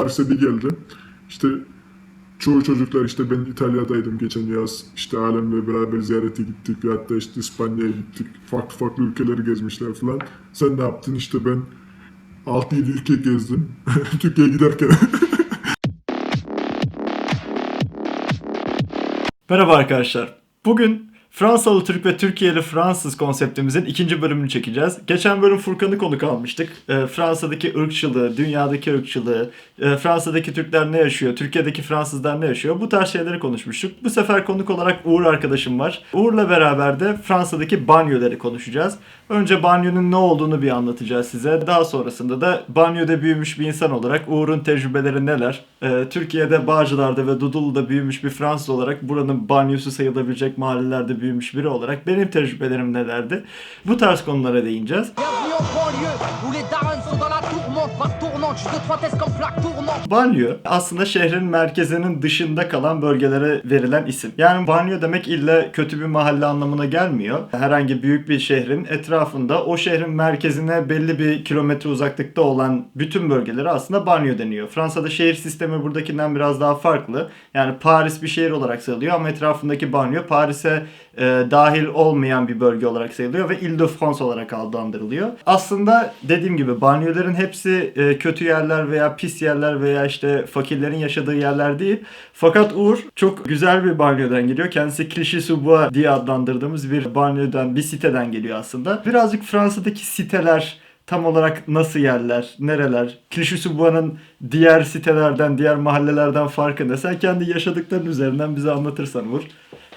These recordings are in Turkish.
Paris'e bir geldim. İşte çoğu çocuklar işte ben İtalya'daydım geçen yaz. İşte alemle beraber ziyarete gittik. Hatta işte İspanya'ya gittik. Farklı farklı ülkeleri gezmişler falan. Sen ne yaptın? İşte ben 6-7 ülke gezdim. Türkiye'ye giderken. Merhaba arkadaşlar. Bugün Fransalı Türk ve Türkiye'li Fransız konseptimizin ikinci bölümünü çekeceğiz. Geçen bölüm Furkan'ı konuk almıştık. Ee, Fransa'daki ırkçılığı, dünyadaki ırkçılığı, e, Fransa'daki Türkler ne yaşıyor, Türkiye'deki Fransızlar ne yaşıyor bu tarz şeyleri konuşmuştuk. Bu sefer konuk olarak Uğur arkadaşım var. Uğur'la beraber de Fransa'daki banyoları konuşacağız. Önce banyonun ne olduğunu bir anlatacağız size. Daha sonrasında da banyoda büyümüş bir insan olarak Uğur'un tecrübeleri neler? Ee, Türkiye'de Bağcılar'da ve Dudullu'da büyümüş bir Fransız olarak buranın banyosu sayılabilecek mahallelerde büyümüş biri olarak benim tecrübelerim nelerdi? Bu tarz konulara değineceğiz. Banyo aslında şehrin merkezinin dışında kalan bölgelere verilen isim. Yani banyo demek illa kötü bir mahalle anlamına gelmiyor. Herhangi büyük bir şehrin etrafında o şehrin merkezine belli bir kilometre uzaklıkta olan bütün bölgelere aslında banyo deniyor. Fransa'da şehir sistemi buradakinden biraz daha farklı. Yani Paris bir şehir olarak sayılıyor ama etrafındaki banyo Paris'e e, dahil olmayan bir bölge olarak sayılıyor ve Ile-de-France olarak adlandırılıyor. Aslında dediğim gibi banyoların hepsi e, kötü yerler veya pis yerler veya işte fakirlerin yaşadığı yerler değil. Fakat Uğur çok güzel bir banyodan geliyor. Kendisi Clichy-sous-Bois diye adlandırdığımız bir banyodan, bir siteden geliyor aslında. Birazcık Fransa'daki siteler tam olarak nasıl yerler, nereler, Clichy-sous-Bois'ın diğer sitelerden, diğer mahallelerden farkı ne? Sen kendi yaşadıkların üzerinden bize anlatırsan Uğur.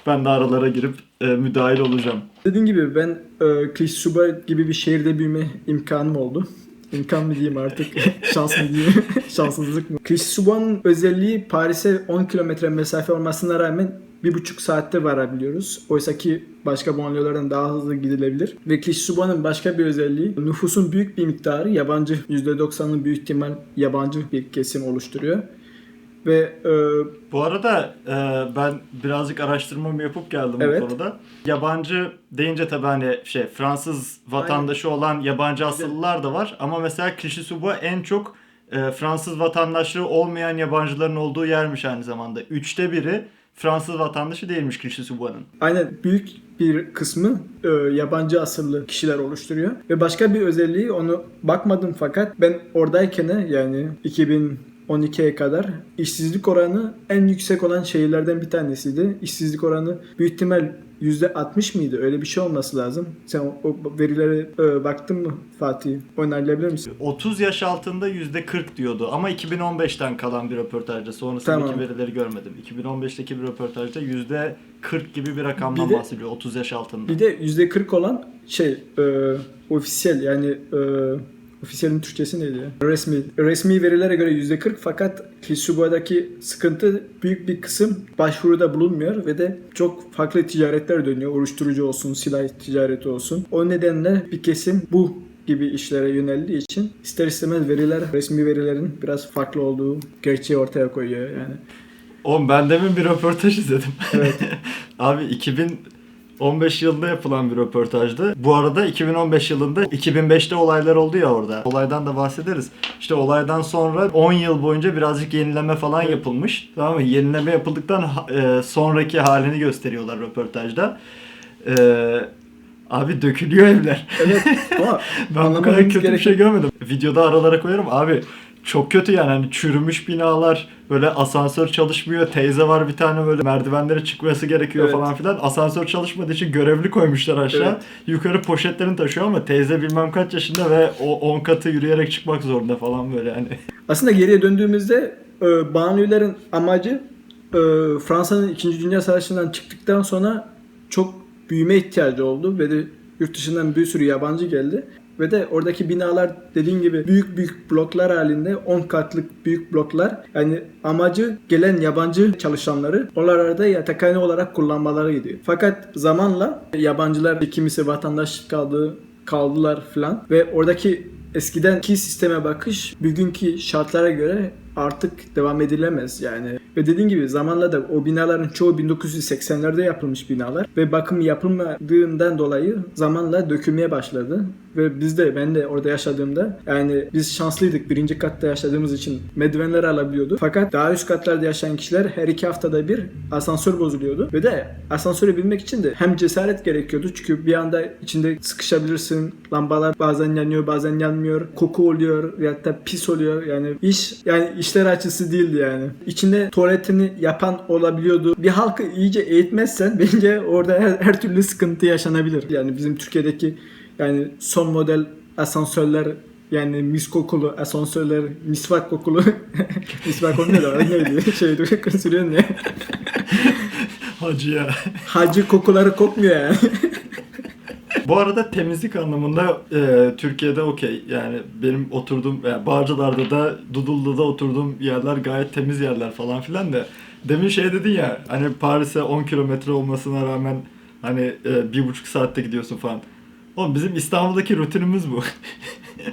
Ben de aralara girip e, müdahil olacağım. Dediğim gibi ben e, Klisuba gibi bir şehirde büyüme imkanım oldu. İmkan mı diyeyim artık, şans mı diyeyim, şanssızlık mı? Klisuba'nın özelliği Paris'e 10 kilometre mesafe olmasına rağmen bir buçuk saatte varabiliyoruz. Oysa ki başka banliyölerden daha hızlı gidilebilir. Ve Klisuba'nın başka bir özelliği nüfusun büyük bir miktarı yabancı. %90'ın büyük ihtimal yabancı bir kesim oluşturuyor. Ve e, Bu arada e, ben birazcık araştırmamı yapıp geldim Evet. bu konuda. Yabancı deyince tabii hani şey Fransız vatandaşı olan yabancı asıllılar da var ama mesela Clichy-sous-Bois en çok e, Fransız vatandaşlığı olmayan yabancıların olduğu yermiş aynı zamanda. Üçte biri Fransız vatandaşı değilmiş Clichy-sous-Bois'ın. Aynen büyük bir kısmı e, yabancı asıllı kişiler oluşturuyor. Ve başka bir özelliği onu bakmadım fakat ben oradayken yani 2012'ye kadar işsizlik oranı en yüksek olan şehirlerden bir tanesiydi. İşsizlik oranı büyük ihtimal %60 mıydı? Öyle bir şey olması lazım. Sen o, o verilere e, baktın mı Fatih? Onaylayabilir misin? 30 yaş altında %40 diyordu ama 2015'ten kalan bir röportajda sonrasındaki Tamam. verileri görmedim. 2015'teki bir röportajda %40 gibi bir rakamdan Bir de- bahsediyor 30 yaş altında. Bir de %40 olan şey e, ofisiyel yani e, ofisiyelin Türkçesi neydi ya? Resmi. Resmi verilere göre %40 fakat Kisubu'daki sıkıntı büyük bir kısım başvuruda bulunmuyor ve de çok farklı ticaretler dönüyor. Uyuşturucu olsun, silah ticareti olsun. O nedenle bir kesim bu gibi işlere yöneldiği için ister istemez veriler, resmi verilerin biraz farklı olduğu gerçeği ortaya koyuyor yani. Oğlum ben demin bir röportaj izledim. Evet. Abi 2015 yılında yapılan bir röportajdı. Bu arada 2015 yılında 2005'te olaylar oldu ya orada. Olaydan da bahsederiz. İşte olaydan sonra 10 yıl boyunca birazcık yenileme falan yapılmış. Tamam mı? Yenileme yapıldıktan e, sonraki halini gösteriyorlar röportajda. E, abi dökülüyor evler. Evet ama Ben bu kadar kötü bir gereken- şey görmedim. Videoda aralara koyarım abi. Çok kötü yani hani çürümüş binalar böyle asansör çalışmıyor teyze var bir tane böyle merdivenlere çıkması gerekiyor Evet. falan filan asansör çalışmadığı için görevli koymuşlar aşağı Evet. yukarı poşetlerini taşıyor ama teyze bilmem kaç yaşında ve o 10 katı yürüyerek çıkmak zorunda falan böyle hani Aslında geriye döndüğümüzde e, banliyölerin amacı e, Fransa'nın 2. Dünya Savaşı'ndan çıktıktan sonra çok büyüme ihtiyacı oldu ve de yurt dışından bir sürü yabancı geldi. Ve de oradaki binalar dediğin gibi büyük büyük bloklar halinde 10 katlık büyük bloklar. Yani amacı gelen yabancı çalışanları oralarda yatakhane olarak kullanmaları gidiyor. Fakat zamanla yabancılar kimisi vatandaşlık kaldı, kaldılar falan ve oradaki eskidenki sisteme bakış bugünkü şartlara göre artık devam edilemez yani. Ve dediğin gibi zamanla da o binaların çoğu 1980'lerde yapılmış binalar ve bakım yapılmadığından dolayı zamanla dökülmeye başladı. Ve biz de ben de orada yaşadığımda yani biz şanslıydık birinci katta yaşadığımız için merdivenleri alabiliyorduk. Fakat daha üst katlarda yaşayan kişiler her iki haftada bir asansör bozuluyordu. Ve de asansöre binmek için de hem cesaret gerekiyordu çünkü bir anda içinde sıkışabilirsin. Lambalar bazen yanıyor bazen yanmıyor. Koku oluyor ya da pis oluyor. Yani iş yani işler açısı değildi yani. İçinde tuvaletini yapan olabiliyordu. Bir halkı iyice eğitmezsen bence orada her, her türlü sıkıntı yaşanabilir. Yani bizim Türkiye'deki yani son model asansörler yani mis kokulu asansörler, misvak kokulu misvak olmuyor da neydi? Şey dur sürüyor ne? Hacı ya. Hacı kokuları kokmuyor yani. Bu arada temizlik anlamında e, Türkiye'de okey. Yani benim oturduğum, yani Bağcılar'da da, Dudullu'da oturduğum yerler gayet temiz yerler falan filan da. Demin şey dedin ya, hani Paris'e 10 kilometre olmasına rağmen hani e, bir buçuk saatte gidiyorsun falan. Oğlum bizim İstanbul'daki rutinimiz bu.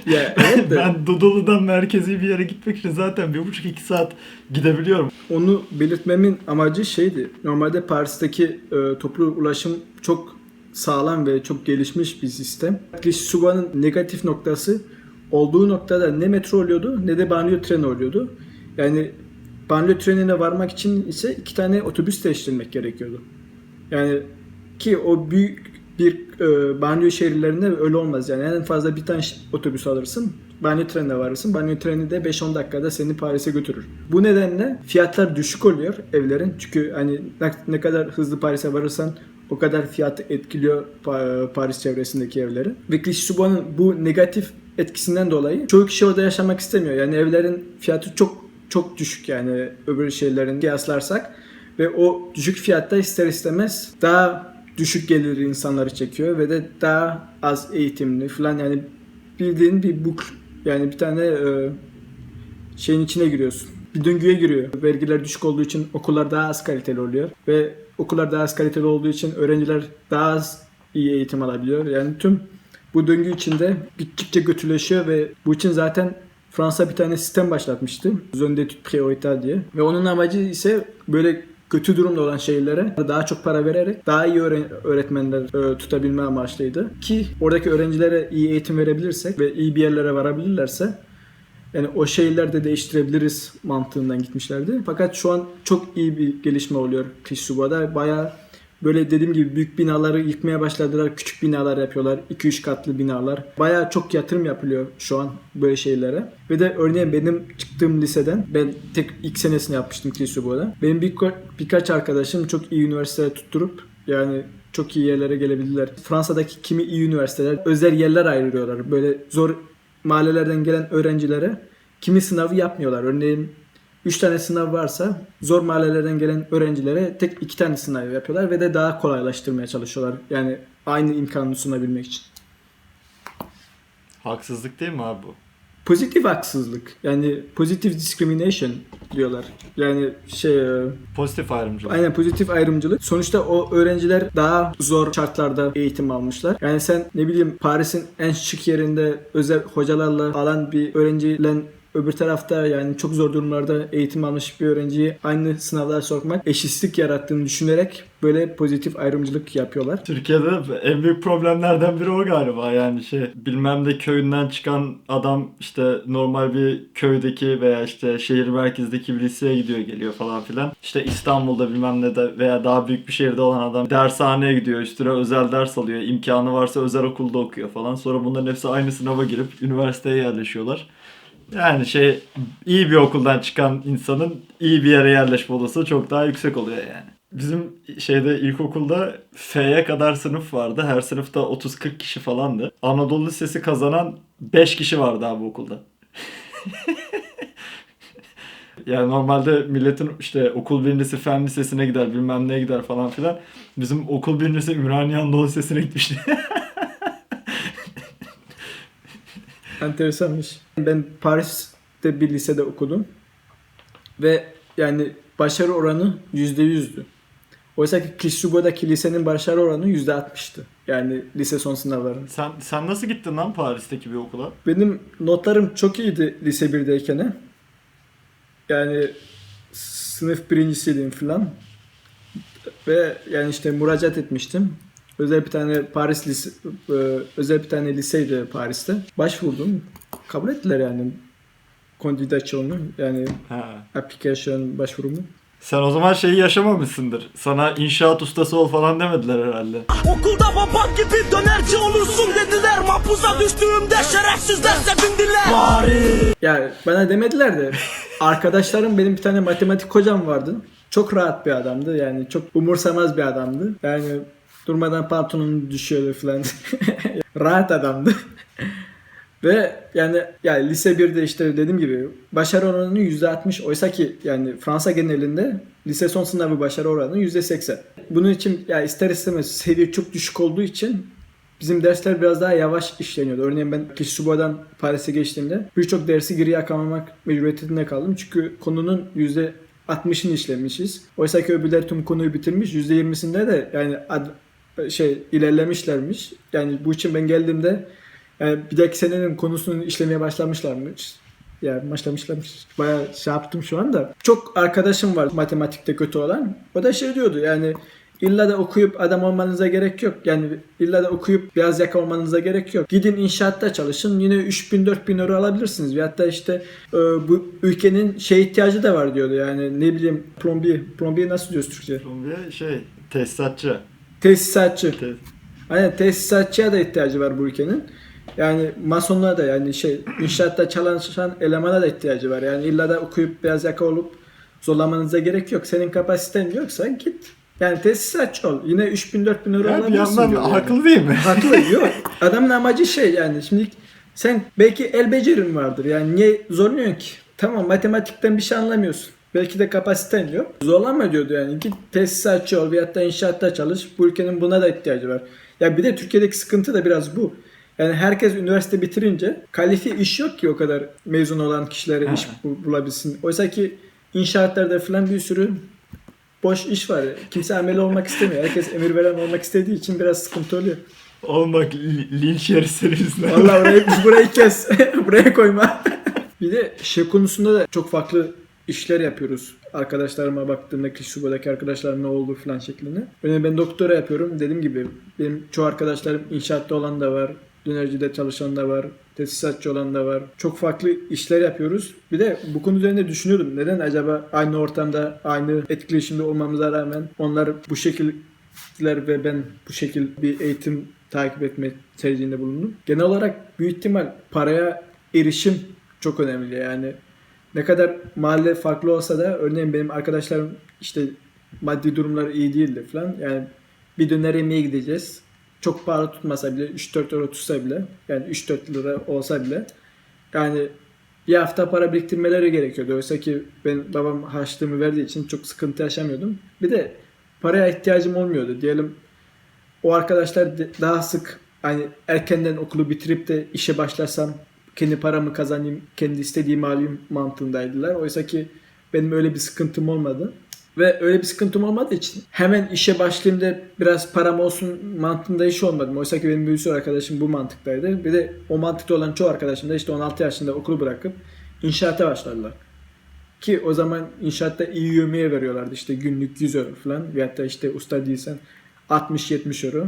ya evet de ben Dudullu'dan merkezi bir yere gitmek için zaten bir buçuk iki saat gidebiliyorum. onu belirtmemin amacı şeydi. Normalde Paris'teki e, toplu ulaşım çok sağlam ve çok gelişmiş bir sistem. Suba'nın negatif noktası olduğu noktada ne metro oluyordu ne de banliyö treni oluyordu. Yani banliyö trenine varmak için ise iki tane otobüs değiştirmek gerekiyordu. Yani ki o büyük bir e, banliyö şehirlerinde öyle olmaz yani en fazla bir tane otobüs alırsın banliyö trenine varırsın banliyö treni de 5-10 dakikada seni Paris'e götürür. Bu nedenle fiyatlar düşük oluyor evlerin çünkü hani ne kadar hızlı Paris'e varırsan o kadar fiyatı etkiliyor Pa- Paris çevresindeki evleri. Ve Clichy-sous-Bois'un bu negatif etkisinden dolayı çoğu kişi orada yaşamak istemiyor. Yani evlerin fiyatı çok çok düşük yani öbür şeylerin kıyaslarsak ve o düşük fiyatta ister istemez daha düşük gelirli insanları çekiyor ve de daha az eğitimli falan yani bildiğin bir buk yani bir tane e, şeyin içine giriyorsun. Bir döngüye giriyor. Vergiler düşük olduğu için okullar daha az kaliteli oluyor ve okullar daha az kaliteli olduğu için öğrenciler daha az iyi eğitim alabiliyor. Yani tüm bu döngü içinde gittikçe kötüleşiyor ve bu için zaten Fransa bir tane sistem başlatmıştı. Zone d'études prioritaire diye. Ve onun amacı ise böyle kötü durumda olan şehirlere daha çok para vererek daha iyi öğretmenler e, tutabilme amaçlıydı. Ki oradaki öğrencilere iyi eğitim verebilirsek ve iyi bir yerlere varabilirlerse yani o şehirlerde değiştirebiliriz mantığından gitmişlerdi. Fakat şu an çok iyi bir gelişme oluyor Kishuba'da. Bayağı böyle dediğim gibi büyük binaları yıkmaya başladılar. Küçük binalar yapıyorlar. 2-3 katlı binalar. Bayağı çok yatırım yapılıyor şu an böyle şeylere. Ve de örneğin benim çıktığım liseden ben tek ilk senesini yapmıştım Kishuba'da. Benim bir, birkaç arkadaşım çok iyi üniversiteye tutturup yani çok iyi yerlere gelebildiler. Fransa'daki kimi iyi üniversiteler özel yerler ayırıyorlar. Böyle zor mahallelerden gelen öğrencilere kimi sınavı yapmıyorlar. Örneğin 3 tane sınav varsa zor mahallelerden gelen öğrencilere tek 2 tane sınav yapıyorlar ve de daha kolaylaştırmaya çalışıyorlar. Yani aynı imkanı sunabilmek için. Haksızlık değil mi abi bu? Pozitif haksızlık. Yani positive discrimination diyorlar. Yani şey e, Pozitif ayrımcılık. Aynen pozitif ayrımcılık. Sonuçta o öğrenciler daha zor şartlarda eğitim almışlar. Yani sen ne bileyim Paris'in en şık yerinde özel hocalarla alan bir öğrenciyle öbür tarafta yani çok zor durumlarda eğitim almış bir öğrenciyi aynı sınavlara sokmak eşitsizlik yarattığını düşünerek böyle pozitif ayrımcılık yapıyorlar. Türkiye'de en büyük problemlerden biri o galiba yani şey bilmem de köyünden çıkan adam işte normal bir köydeki veya işte şehir merkezindeki bir liseye gidiyor geliyor falan filan. İşte İstanbul'da bilmem ne de veya daha büyük bir şehirde olan adam dershaneye gidiyor üstüne özel ders alıyor imkanı varsa özel okulda okuyor falan sonra bunların hepsi aynı sınava girip üniversiteye yerleşiyorlar. Yani şey iyi bir okuldan çıkan insanın iyi bir yere yerleşme olasılığı çok daha yüksek oluyor yani. Bizim şeyde ilkokulda F'ye kadar sınıf vardı. Her sınıfta 30-40 kişi falandı. Anadolu Lisesi kazanan 5 kişi vardı abi okulda. yani normalde milletin işte okul birincisi fen lisesine gider bilmem neye gider falan filan. Bizim okul birincisi Ümraniye Anadolu Lisesi'ne gitmişti. Enteresanmış. Ben Paris'te bir lisede okudum. Ve yani başarı oranı %100'dü. Oysa ki Kishuba'daki lisenin başarı oranı %60'tı. Yani lise son sınavların. sen sen nasıl gittin lan Paris'teki bir okula? Benim notlarım çok iyiydi lise 1'deyken. yani sınıf birincisiydim falan. Ve yani işte müracaat etmiştim. Özel bir tane Paris lise, e, özel bir tane liseydi Paris'te. Başvurdum. Kabul ettiler yani kandidasyonu yani Ha. application başvurumu. Sen o zaman şeyi yaşamamışsındır. Sana inşaat ustası ol falan demediler herhalde. Okulda baba gibi dönerci olursun dediler Mahpusa düştüğümde şerefsizler sevindiler Bari Yani bana demediler de arkadaşlarım benim bir tane matematik hocam vardı. Çok rahat bir adamdı yani çok umursamaz bir adamdı. Yani durmadan pantolonunu düşüyordu falan. rahat adamdı. Ve yani yani lise 1'de işte dediğim gibi başarı oranı %60 oysa ki yani Fransa genelinde lise son sınavı başarı oranı %80. Bunun için ya ister istemez seviye çok düşük olduğu için bizim dersler biraz daha yavaş işleniyordu. Örneğin ben Kishuba'dan Paris'e geçtiğimde birçok dersi geriye kalmamak mecburiyetinde kaldım. Çünkü konunun %60'ını işlemişiz. Oysa ki öbürler tüm konuyu bitirmiş. %20'sinde de yani ad- şey ilerlemişlermiş. Yani bu için ben geldiğimde yani bir dahaki senenin konusunu işlemeye başlamışlarmış. Yani başlamışlarmış. Bayağı şey yaptım şu anda. Çok arkadaşım var matematikte kötü olan. O da şey diyordu yani illa da okuyup adam olmanıza gerek yok. Yani illa da okuyup biraz yaka olmanıza gerek yok. Gidin inşaatta çalışın. Yine 3000-4000 euro alabilirsiniz. Ve hatta işte e, bu ülkenin şey ihtiyacı da var diyordu. Yani ne bileyim plombier. Plombier nasıl diyoruz Türkçe? Bir şey tesisatçı. Tesisatçı. Te- Aynen tesisatçıya da ihtiyacı var bu ülkenin. Yani masonluğa da yani şey inşaatta çalışan elemana da ihtiyacı var. Yani illa da okuyup biraz yaka olup zorlamanıza gerek yok. Senin kapasiten yoksa git. Yani tesisatçı ol. Yine 3000-4000 euro Ya bir alabilirsin. yandan diyor yani. haklı değil mi? Haklı yok. Adamın amacı şey yani şimdi sen belki el becerin vardır. Yani niye zorluyorsun ki? Tamam matematikten bir şey anlamıyorsun. Belki de kapasiten yok. Zorlama diyordu yani. Git tesisatçı ol veyahut da inşaatta çalış. Bu ülkenin buna da ihtiyacı var. Ya bir de Türkiye'deki sıkıntı da biraz bu. Yani herkes üniversite bitirince kalifiye iş yok ki o kadar mezun olan kişilere iş bu- bulabilsin. Oysa ki inşaatlarda falan bir sürü boş iş var. Kimse ameli olmak istemiyor. Herkes emir veren olmak istediği için biraz sıkıntı oluyor. Oğlum bak li- linç yüzünden. Vallahi orayı, burayı kes. Buraya koyma. bir de şey konusunda da çok farklı işler yapıyoruz. Arkadaşlarıma baktığımda ki Suba'daki arkadaşlarım ne oldu falan şeklinde. Örneğin ben doktora yapıyorum. Dediğim gibi benim çoğu arkadaşlarım inşaatta olan da var. Dönercide çalışan da var. Tesisatçı olan da var. Çok farklı işler yapıyoruz. Bir de bu konu üzerinde düşünüyordum. Neden acaba aynı ortamda, aynı etkileşimde olmamıza rağmen onlar bu şekiller ve ben bu şekil bir eğitim takip etme tercihinde bulundum. Genel olarak büyük ihtimal paraya erişim çok önemli. Yani ne kadar mahalle farklı olsa da örneğin benim arkadaşlarım işte maddi durumları iyi değildi falan. Yani bir döner yemeğe gideceğiz. Çok pahalı tutmasa bile 3-4 euro tutsa bile yani 3-4 lira olsa bile yani bir hafta para biriktirmeleri gerekiyordu. Oysa ki ben babam harçlığımı verdiği için çok sıkıntı yaşamıyordum. Bir de paraya ihtiyacım olmuyordu. Diyelim o arkadaşlar daha sık hani erkenden okulu bitirip de işe başlarsam kendi paramı kazanayım, kendi istediğimi alayım mantığındaydılar. Oysa ki benim öyle bir sıkıntım olmadı. Ve öyle bir sıkıntım olmadığı için hemen işe başlayayım da biraz param olsun mantığında iş olmadım. Oysa ki benim bir sürü arkadaşım bu mantıktaydı. Bir de o mantıkta olan çoğu arkadaşım da işte 16 yaşında okulu bırakıp inşaata başladılar. Ki o zaman inşaatta iyi yemeğe veriyorlardı işte günlük 100 euro falan. Veyahut da işte usta değilsen 60-70 euro.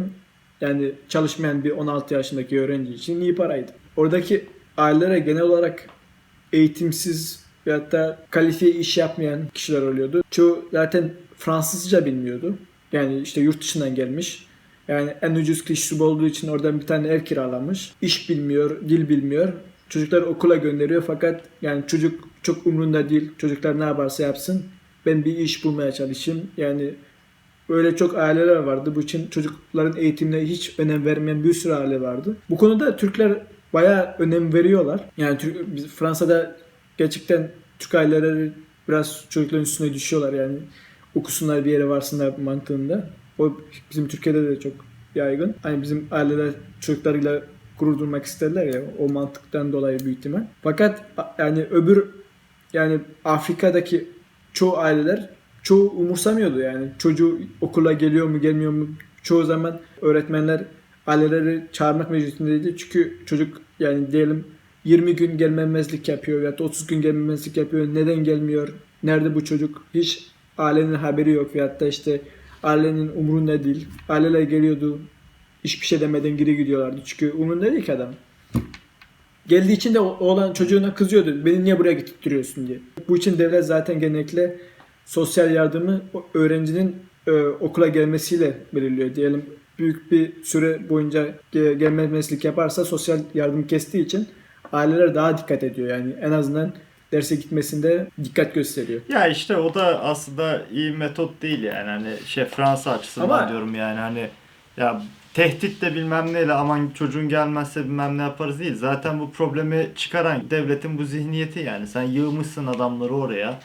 Yani çalışmayan bir 16 yaşındaki öğrenci için iyi paraydı. Oradaki ailelere genel olarak eğitimsiz veyahut da kalifiye iş yapmayan kişiler oluyordu. Çoğu zaten Fransızca bilmiyordu. Yani işte yurt dışından gelmiş. Yani en ucuz kişi olduğu için oradan bir tane ev kiralamış. İş bilmiyor, dil bilmiyor. Çocukları okula gönderiyor fakat yani çocuk çok umrunda değil. Çocuklar ne yaparsa yapsın. Ben bir iş bulmaya çalışayım. Yani Öyle çok aileler vardı. Bu için çocukların eğitimine hiç önem vermeyen bir sürü aile vardı. Bu konuda Türkler bayağı önem veriyorlar. Yani Türk, Fransa'da gerçekten Türk aileleri biraz çocukların üstüne düşüyorlar yani. Okusunlar bir yere varsınlar mantığında. O bizim Türkiye'de de çok yaygın. Hani bizim aileler çocuklarıyla gurur duymak isterler ya o mantıktan dolayı büyük ihtimal. Fakat yani öbür yani Afrika'daki çoğu aileler çoğu umursamıyordu yani. Çocuğu okula geliyor mu gelmiyor mu? Çoğu zaman öğretmenler aileleri çağırmak mecburiyetindeydi. Çünkü çocuk yani diyelim 20 gün gelmemezlik yapıyor ya da 30 gün gelmemezlik yapıyor. Neden gelmiyor? Nerede bu çocuk? Hiç ailenin haberi yok veyahut da işte ailenin umurunda değil. Aileler geliyordu. Hiçbir şey demeden geri gidiyorlardı. Çünkü umurunda değil ki adam. Geldiği için de oğlan çocuğuna kızıyordu. Beni niye buraya getirtiyorsun diye. Bu için devlet zaten genellikle sosyal yardımı öğrencinin e, okula gelmesiyle belirliyor. Diyelim büyük bir süre boyunca ge- gelmemezlik yaparsa sosyal yardım kestiği için aileler daha dikkat ediyor. Yani en azından derse gitmesinde dikkat gösteriyor. Ya işte o da aslında iyi metot değil yani hani şey Fransa açısından Ama- diyorum yani hani ya tehditle bilmem neyle aman çocuğun gelmezse bilmem ne yaparız değil. Zaten bu problemi çıkaran devletin bu zihniyeti yani sen yığmışsın adamları oraya.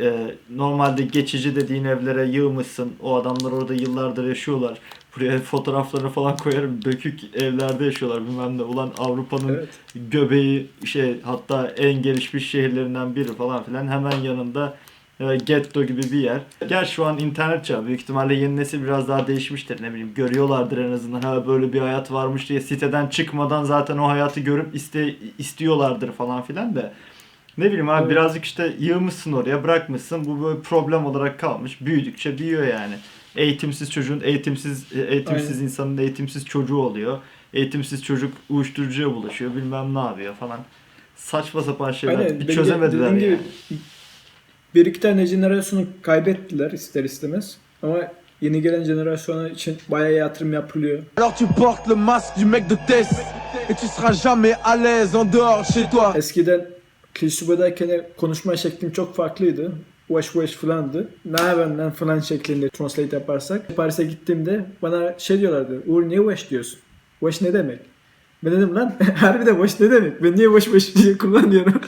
Ee, normalde geçici dediğin evlere yığmışsın. O adamlar orada yıllardır yaşıyorlar. Buraya fotoğraflarını falan koyarım. Dökük evlerde yaşıyorlar bilmem ne. Ulan Avrupa'nın Evet. göbeği şey hatta en gelişmiş şehirlerinden biri falan filan hemen yanında e, getto gibi bir yer. Gel şu an internet çağı büyük ihtimalle yeni nesil biraz daha değişmiştir ne bileyim görüyorlardır en azından ha böyle bir hayat varmış diye siteden çıkmadan zaten o hayatı görüp iste, istiyorlardır falan filan da. Ne bileyim abi Evet. birazcık işte yığmışsın oraya bırakmışsın bu böyle problem olarak kalmış büyüdükçe büyüyor yani. Eğitimsiz çocuğun eğitimsiz e, eğitimsiz Aynen. insanın eğitimsiz çocuğu oluyor. Eğitimsiz çocuk uyuşturucuya bulaşıyor bilmem ne yapıyor falan. Saçma sapan şeyler Aynen. bir çözemediler yani. gibi bir iki tane jenerasyonu kaybettiler ister istemez. Ama yeni gelen jenerasyona için bayağı yatırım yapılıyor. Alors tu portes le masque du mec de Tess Et tu seras jamais à l'aise en dehors chez toi Eskiden Kilisuba'dayken konuşma şeklim çok farklıydı. Wesh wesh falandı. Ne lan falan şeklinde translate yaparsak. Paris'e gittiğimde bana şey diyorlardı. Uğur niye wesh diyorsun? Wesh ne demek? Ben dedim lan harbiden wesh ne demek? Ben niye wesh wesh diye kullanıyorum?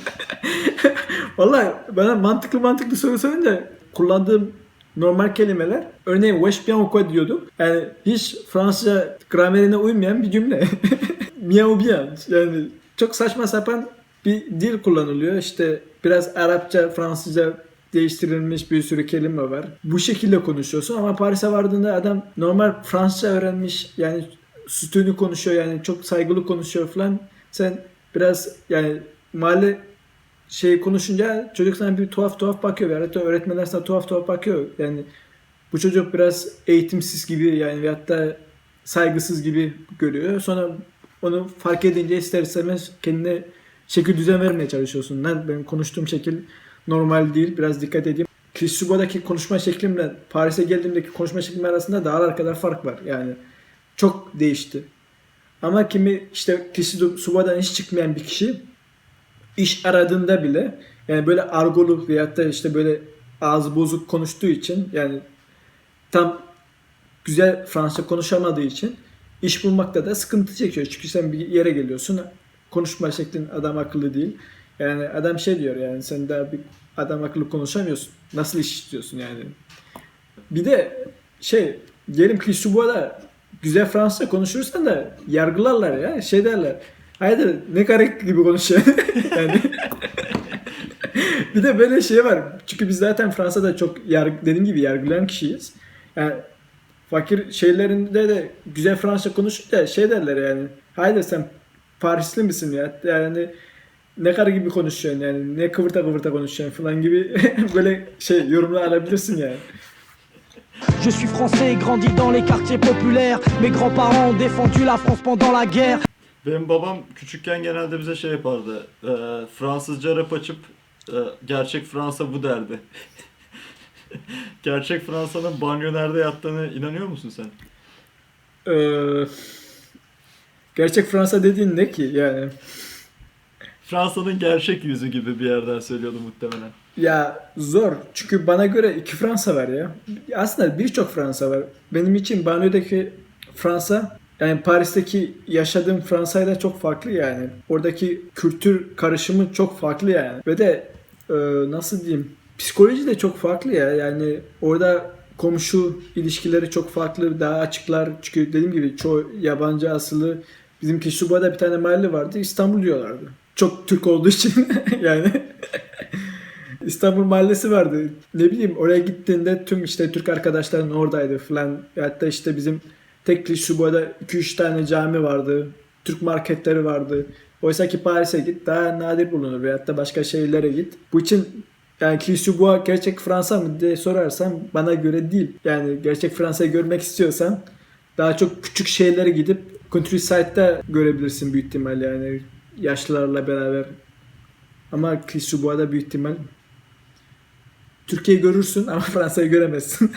Vallahi bana mantıklı mantıklı soru sorunca kullandığım normal kelimeler örneğin wesh bien quoi diyorduk. Yani hiç Fransızca gramerine uymayan bir cümle. Miau bien. Yani çok saçma sapan bir dil kullanılıyor. İşte biraz Arapça, Fransızca değiştirilmiş bir sürü kelime var. Bu şekilde konuşuyorsun ama Paris'e vardığında adam normal Fransızca öğrenmiş. Yani sütünü konuşuyor yani çok saygılı konuşuyor falan. Sen biraz yani mahalle şey konuşunca çocuk sana bir tuhaf tuhaf bakıyor. Da öğretmenler sana tuhaf tuhaf bakıyor. Yani bu çocuk biraz eğitimsiz gibi yani veyahut da saygısız gibi görüyor. Sonra onu fark edince ister istemez kendine şekil düzen vermeye çalışıyorsun. Lan benim konuştuğum şekil normal değil. Biraz dikkat edeyim. Kilisuba'daki konuşma şeklimle Paris'e geldiğimdeki konuşma şeklim arasında dağlar kadar fark var. Yani çok değişti. Ama kimi işte Kilisuba'dan hiç çıkmayan bir kişi iş aradığında bile yani böyle argolu veyahut da işte böyle ağzı bozuk konuştuğu için yani tam güzel Fransızca konuşamadığı için iş bulmakta da sıkıntı çekiyor. Çünkü sen bir yere geliyorsun konuşma şeklin adam akıllı değil. Yani adam şey diyor yani sen daha bir adam akıllı konuşamıyorsun. Nasıl iş istiyorsun yani? Bir de şey diyelim ki Subo'da güzel Fransızca konuşursan da yargılarlar ya şey derler. Haydi ne garip gibi konuşuyor. yani bir de böyle şey var. Çünkü biz zaten Fransa'da çok yarg dediğim gibi yargılayan kişiyiz. Yani fakir şeylerinde de güzel Fransızca konuşunca şey derler yani. Haydi sen Parisli misin ya? Yani ne kadar gibi konuşuyorsun yani. Ne kıvırta kıvırta konuşuyorsun falan gibi böyle şey yorumlar alabilirsin yani. Je suis français et grandi dans les quartiers populaires. Mes grands-parents ont défendu la France pendant la guerre. Benim babam küçükken genelde bize şey yapardı. e, Fransızca rap açıp e, gerçek Fransa bu derdi. gerçek Fransa'nın banyo nerede yattığını inanıyor musun sen? Ee, gerçek Fransa dediğin ne ki yani? Fransa'nın gerçek yüzü gibi bir yerden söylüyordu muhtemelen. Ya zor. Çünkü bana göre iki Fransa var ya. Aslında birçok Fransa var. Benim için banliyödeki Fransa yani Paris'teki yaşadığım Fransa'yla çok farklı yani. Oradaki kültür karışımı çok farklı yani. Ve de e, nasıl diyeyim psikoloji de çok farklı ya. Yani orada komşu ilişkileri çok farklı, daha açıklar. Çünkü dediğim gibi çoğu yabancı asıllı. Bizimki Suba'da bir tane mahalle vardı. İstanbul diyorlardı. Çok Türk olduğu için yani. İstanbul Mahallesi vardı. Ne bileyim oraya gittiğinde tüm işte Türk arkadaşların oradaydı falan. Hatta işte bizim tek Lisboa'da 2-3 tane cami vardı. Türk marketleri vardı. Oysa ki Paris'e git daha nadir bulunur veyahut da başka şehirlere git. Bu için yani Clichy gerçek Fransa mı diye sorarsan bana göre değil. Yani gerçek Fransa'yı görmek istiyorsan daha çok küçük şehirlere gidip countryside'da görebilirsin büyük ihtimal yani yaşlılarla beraber. Ama Clichy büyük ihtimal Türkiye'yi görürsün ama Fransa'yı göremezsin.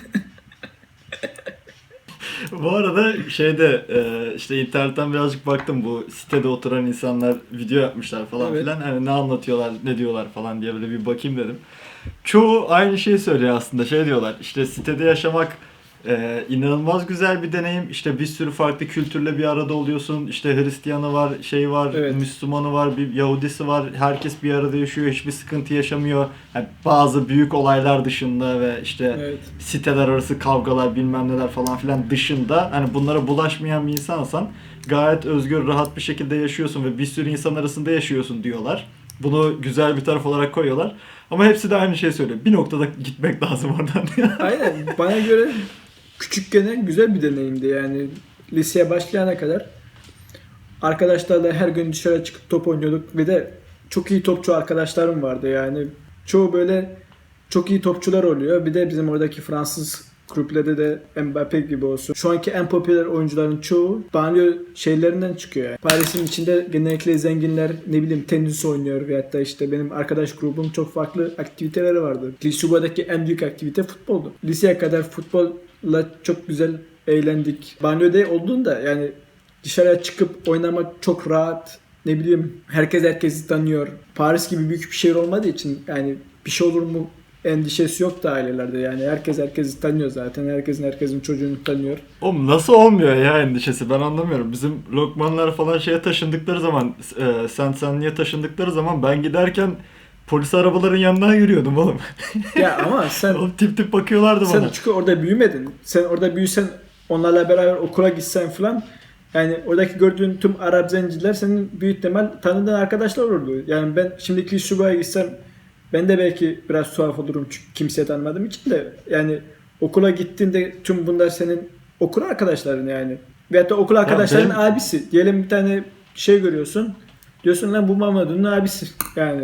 Bu arada şeyde e, işte internetten birazcık baktım bu sitede oturan insanlar video yapmışlar falan Evet. filan. Hani ne anlatıyorlar, ne diyorlar falan diye böyle bir bakayım dedim. Çoğu aynı şeyi söylüyor aslında. Şey diyorlar işte sitede yaşamak e, inanılmaz güzel bir deneyim. İşte bir sürü farklı kültürle bir arada oluyorsun. İşte Hristiyanı var, şey var, Evet. Müslümanı var, bir Yahudisi var. Herkes bir arada yaşıyor, hiçbir sıkıntı yaşamıyor. Yani bazı büyük olaylar dışında ve işte evet. siteler arası kavgalar bilmem neler falan filan dışında hani bunlara bulaşmayan bir insansan gayet özgür rahat bir şekilde yaşıyorsun ve bir sürü insan arasında yaşıyorsun diyorlar. Bunu güzel bir taraf olarak koyuyorlar. Ama hepsi de aynı şeyi söylüyor. Bir noktada gitmek lazım oradan. Aynen bana göre küçükken güzel bir deneyimdi yani. Liseye başlayana kadar arkadaşlarla her gün dışarı çıkıp top oynuyorduk. Ve de çok iyi topçu arkadaşlarım vardı yani. Çoğu böyle çok iyi topçular oluyor. Bir de bizim oradaki Fransız kulüplerde de Mbappe gibi olsun. Şu anki en popüler oyuncuların çoğu banliyö şeylerinden çıkıyor. Yani. Paris'in içinde genellikle zenginler ne bileyim tenis oynuyor veyahut da işte benim arkadaş grubum çok farklı aktiviteleri vardı. Lisuba'daki en büyük aktivite futboldu. Liseye kadar futbolla çok güzel eğlendik. Banliyöde olduğunda yani dışarıya çıkıp oynamak çok rahat. Ne bileyim herkes herkesi tanıyor. Paris gibi büyük bir şehir olmadığı için yani bir şey olur mu endişesi yok da ailelerde yani herkes herkesi tanıyor zaten herkesin herkesin çocuğunu tanıyor. Oğlum nasıl olmuyor ya endişesi ben anlamıyorum. Bizim lokmanlar falan şeye taşındıkları zaman e, sen sen niye taşındıkları zaman ben giderken polis arabaların yanından yürüyordum oğlum. Ya ama sen oğlum tip tip bakıyorlardı sen bana. çünkü orada büyümedin. Sen orada büyüsen onlarla beraber okula gitsen falan yani oradaki gördüğün tüm Arap zenciler senin büyük ihtimal tanıdığın arkadaşlar olurdu. Yani ben şimdi Kilişuba'ya gitsem ben de belki biraz tuhaf olurum çünkü kimseyi tanımadığım için de yani okula gittiğinde tüm bunlar senin okul arkadaşların yani. Veyahut da okul arkadaşların benim- abisi. Diyelim bir tane şey görüyorsun. Diyorsun lan bu Mamadou'nun abisi yani.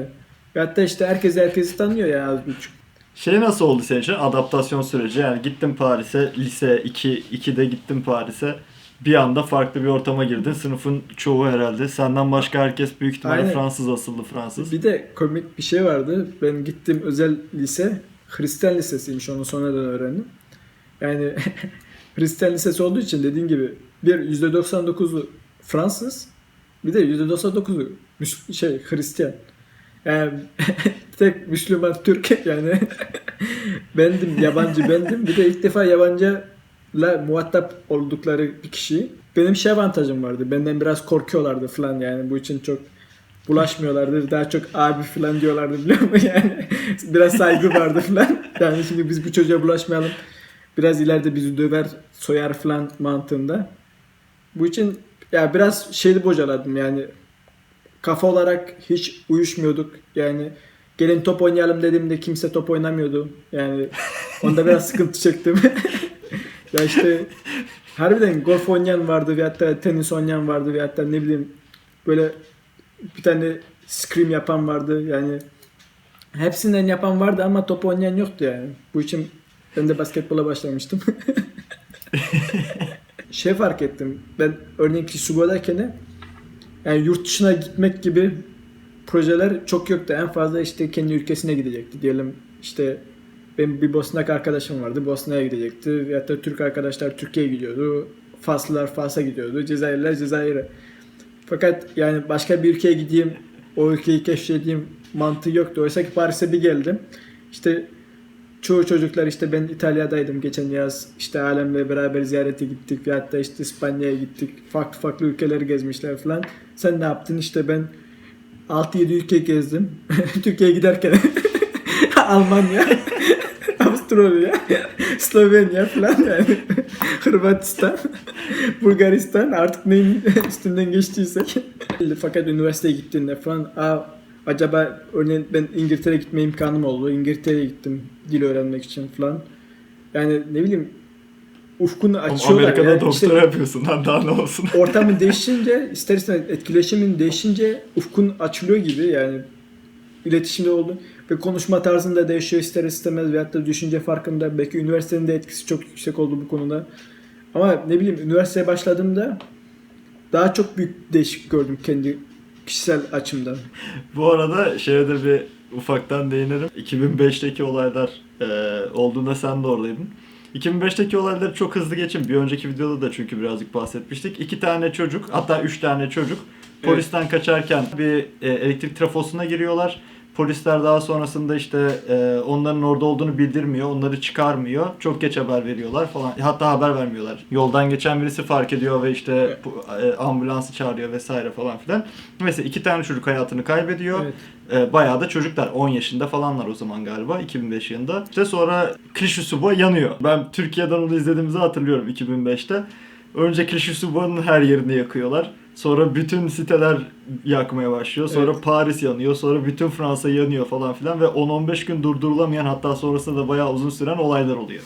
Veyahut da işte herkes herkesi tanıyor yani az buçuk. Şey nasıl oldu senin için? Adaptasyon süreci. Yani gittin Paris'e, lise 2, 2'de gittin Paris'e. Bir anda farklı bir ortama girdin. Sınıfın çoğu herhalde. Senden başka herkes büyük ihtimalle Aynen. Fransız asıllı Fransız. Bir de komik bir şey vardı. Ben gittim özel lise. Hristiyan lisesiymiş onu sonradan öğrendim. Yani Hristiyan lisesi olduğu için dediğin gibi bir %99'u Fransız bir de %99'u Müs- şey Hristiyan. Yani tek Müslüman Türk yani bendim yabancı bendim. Bir de ilk defa yabancıyla muhatap oldukları bir kişi. Benim şey avantajım vardı. Benden biraz korkuyorlardı falan yani bu için çok bulaşmıyorlardı. Daha çok abi falan diyorlardı biliyor musun yani. Biraz saygı vardı falan. Yani şimdi biz bu çocuğa bulaşmayalım. Biraz ileride bizi döver, soyar falan mantığında. Bu için ya biraz şeyi bocaladım yani. Kafa olarak hiç uyuşmuyorduk. Yani gelin top oynayalım dediğimde kimse top oynamıyordu. Yani onda biraz sıkıntı çektim. ya işte harbiden golf oynayan vardı veyahut da tenis oynayan vardı veyahut da ne bileyim böyle bir tane scream yapan vardı yani hepsinden yapan vardı ama top oynayan yoktu yani. Bu için ben de basketbola başlamıştım. şey fark ettim. Ben örneğin Kisugo'dayken yani yurt dışına gitmek gibi projeler çok yoktu. En fazla işte kendi ülkesine gidecekti. Diyelim işte benim bir Bosnak arkadaşım vardı. Bosna'ya gidecekti. Da Türk arkadaşlar Türkiye'ye gidiyordu. Faslılar Fas'a gidiyordu. Cezayirler Cezayir'e. Fakat yani başka bir ülkeye gideyim, o ülkeyi keşfedeyim mantığı yoktu. Oysa ki Paris'e bir geldim. İşte çoğu çocuklar işte ben İtalya'daydım geçen yaz. İşte alemle beraber ziyarete gittik. Veyahut da işte İspanya'ya gittik. Farklı farklı ülkeleri gezmişler falan. Sen ne yaptın? İşte ben 6-7 ülke gezdim. Türkiye'ye giderken Almanya, Avustralya, Slovenya falan yani. Hırvatistan, Bulgaristan artık neyin üstünden geçtiysek. Fakat üniversiteye gittiğinde falan Aa, acaba örneğin ben İngiltere'ye gitme imkanım oldu. İngiltere'ye gittim dil öğrenmek için falan. Yani ne bileyim ufkunu açıyorlar. Amerika'da Yani doktor işte yapıyorsun lan daha ne olsun. ortamın değişince, ister istemez etkileşimin değişince ufkun açılıyor gibi yani iletişimde oldun ve konuşma tarzında değişiyor ister istemez veyahut da düşünce farkında belki üniversitenin de etkisi çok yüksek oldu bu konuda. Ama ne bileyim üniversiteye başladığımda daha çok büyük değişik gördüm kendi kişisel açımdan. Bu arada şeye de bir ufaktan değinerim. 2005'teki olaylar e, olduğunda sen de oradaydın. 2005'teki olayları çok hızlı geçin. Bir önceki videoda da çünkü birazcık bahsetmiştik. İki tane çocuk hatta üç tane çocuk polisten kaçarken bir e, elektrik trafosuna giriyorlar. Polisler daha sonrasında işte e, onların orada olduğunu bildirmiyor. Onları çıkarmıyor. Çok geç haber veriyorlar falan. Hatta haber vermiyorlar. Yoldan geçen birisi fark ediyor ve işte bu, e, ambulansı çağırıyor vesaire falan filan. Mesela iki tane çocuk hayatını kaybediyor. Evet. E, bayağı da çocuklar 10 yaşında falanlar o zaman galiba 2005 yılında. İşte sonra Klişusuba yanıyor. Ben Türkiye'den onu izlediğimizi hatırlıyorum 2005'te. Önce Klişusuba'nın her yerini yakıyorlar. Sonra bütün siteler yakmaya başlıyor. Sonra Evet. Paris yanıyor. Sonra bütün Fransa yanıyor falan filan ve 10-15 gün durdurulamayan hatta sonrasında da bayağı uzun süren olaylar oluyor.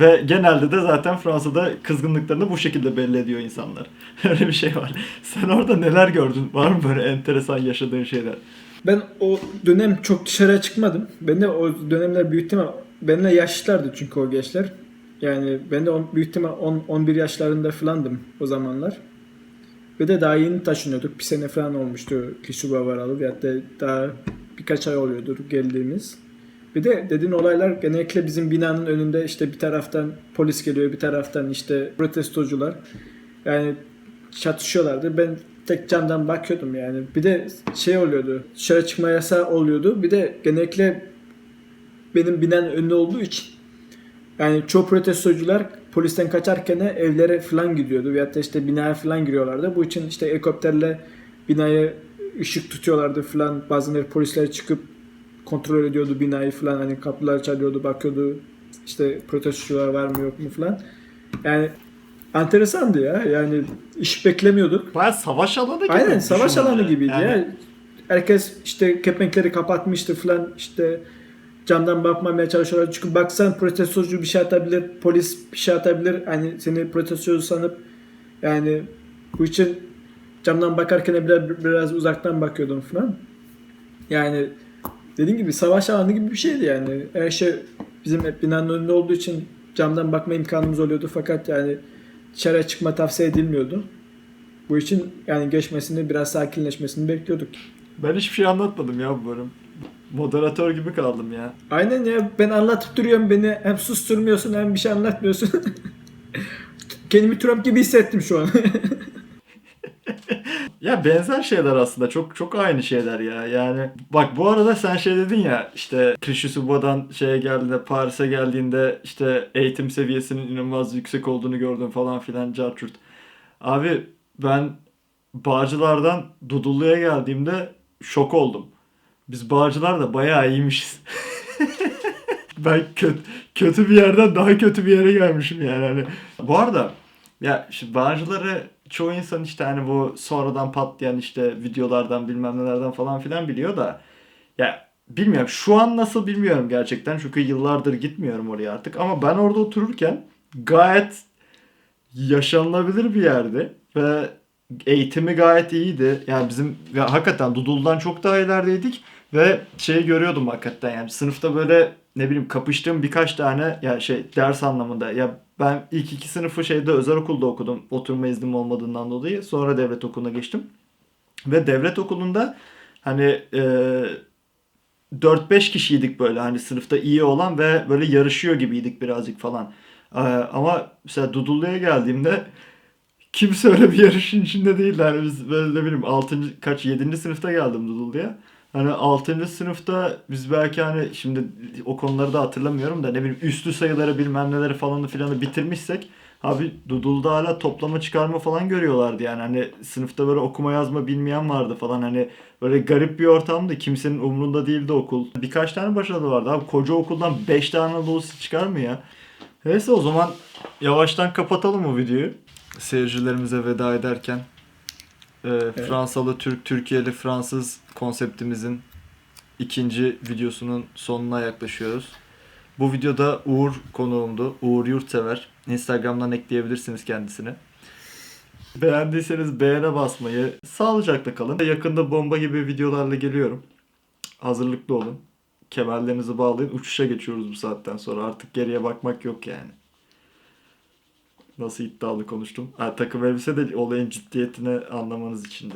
Ve genelde de zaten Fransa'da kızgınlıklarını bu şekilde belli ediyor insanlar. Öyle bir şey var. Sen orada neler gördün? Var mı böyle enteresan yaşadığın şeyler? Ben o dönem çok dışarıya çıkmadım. Ben de o dönemler büyük ihtimal benimle yaşlılardı çünkü o gençler. Yani ben de on, büyük ihtimal 10 11 yaşlarında falandım o zamanlar. Ve de daha yeni taşınıyorduk. Bir sene falan olmuştu Kişuba varalı. Veyahut da daha birkaç ay oluyordur geldiğimiz. Bir de dediğin olaylar genellikle bizim binanın önünde işte bir taraftan polis geliyor, bir taraftan işte protestocular. Yani çatışıyorlardı. Ben tek camdan bakıyordum yani. Bir de şey oluyordu. Dışarı çıkma yasağı oluyordu. Bir de genellikle benim binanın önünde olduğu için yani çoğu protestocular polisten kaçarken evlere falan gidiyordu. Veyahut da işte binaya falan giriyorlardı. Bu için işte helikopterle binaya ışık tutuyorlardı falan. Bazenleri polisler çıkıp kontrol ediyordu binayı falan. Hani kapılar çalıyordu, bakıyordu. İşte protestocular var mı yok mu falan. Yani enteresandı ya. Yani iş beklemiyorduk. Baya savaş alanı gibi. Aynen savaş alanı gibiydi Yani ya. Herkes işte kepenkleri kapatmıştı falan işte camdan bakmamaya çalışıyorlar. Çünkü baksan protestocu bir şey atabilir, polis bir şey atabilir. Hani seni protestocu sanıp yani bu için camdan bakarken biraz, biraz uzaktan bakıyordum falan. Yani dediğim gibi savaş alanı gibi bir şeydi yani. Her şey bizim hep binanın önünde olduğu için camdan bakma imkanımız oluyordu fakat yani dışarıya çıkma tavsiye edilmiyordu. Bu için yani geçmesini biraz sakinleşmesini bekliyorduk. Ben hiçbir şey anlatmadım ya bu bölüm. Moderatör gibi kaldım ya. Aynen ya ben anlatıp duruyorum beni hem susturmuyorsun hem bir şey anlatmıyorsun. Kendimi Trump gibi hissettim şu an. Ya benzer şeyler aslında. Çok çok aynı şeyler ya. Yani bak bu arada sen şey dedin ya işte Krishusuba'dan şeye geldiğinde Paris'e geldiğinde işte eğitim seviyesinin inanılmaz yüksek olduğunu gördüm falan filan carçurt. Abi ben Bağcılar'dan Dudullu'ya geldiğimde şok oldum. Biz Bağcılar da bayağı iyiymişiz. ben kötü, kötü bir yerden daha kötü bir yere gelmişim yani. Hani. Bu arada ya şu Bağcılar'ı çoğu insan işte hani bu sonradan patlayan işte videolardan bilmem nelerden falan filan biliyor da ya bilmiyorum şu an nasıl bilmiyorum gerçekten çünkü yıllardır gitmiyorum oraya artık ama ben orada otururken gayet yaşanılabilir bir yerdi ve eğitimi gayet iyiydi. Yani bizim ya hakikaten Dudul'dan çok daha ilerideydik ve şeyi görüyordum hakikaten. Yani sınıfta böyle ne bileyim kapıştığım birkaç tane ya şey ders anlamında. Ya ben ilk iki sınıfı şeyde özel okulda okudum oturma iznim olmadığından dolayı. Sonra devlet okuluna geçtim. Ve devlet okulunda hani e, 4-5 kişiydik böyle. Hani sınıfta iyi olan ve böyle yarışıyor gibiydik birazcık falan. Ee, ama mesela Dudullu'ya geldiğimde kimse öyle bir yarışın içinde değildi. Hani biz böyle ne bileyim 6. kaç 7. sınıfta geldim Dudullu'ya. Hani 6. sınıfta biz belki hani şimdi o konuları da hatırlamıyorum da ne bileyim üstü sayıları bilmem neleri falanı filanı bitirmişsek abi Dudul'da hala toplama çıkarma falan görüyorlardı yani hani sınıfta böyle okuma yazma bilmeyen vardı falan hani böyle garip bir ortamdı kimsenin umrunda değildi okul. Birkaç tane başarılı vardı abi koca okuldan 5 tane dolusu çıkar mı ya? Neyse o zaman yavaştan kapatalım o videoyu. Seyircilerimize veda ederken e, Fransalı Türk, Türkiye'li Fransız konseptimizin ikinci videosunun sonuna yaklaşıyoruz. Bu videoda Uğur konuğumdu. Uğur Yurtsever. Instagram'dan ekleyebilirsiniz kendisini. Beğendiyseniz beğene basmayı, sağlıcakla kalın. Yakında bomba gibi videolarla geliyorum. Hazırlıklı olun. Kemerlerinizi bağlayın. Uçuşa geçiyoruz bu saatten sonra. Artık geriye bakmak yok yani. Nasıl iddialı konuştum. Ha, takım elbise de olayın ciddiyetini anlamanız için de.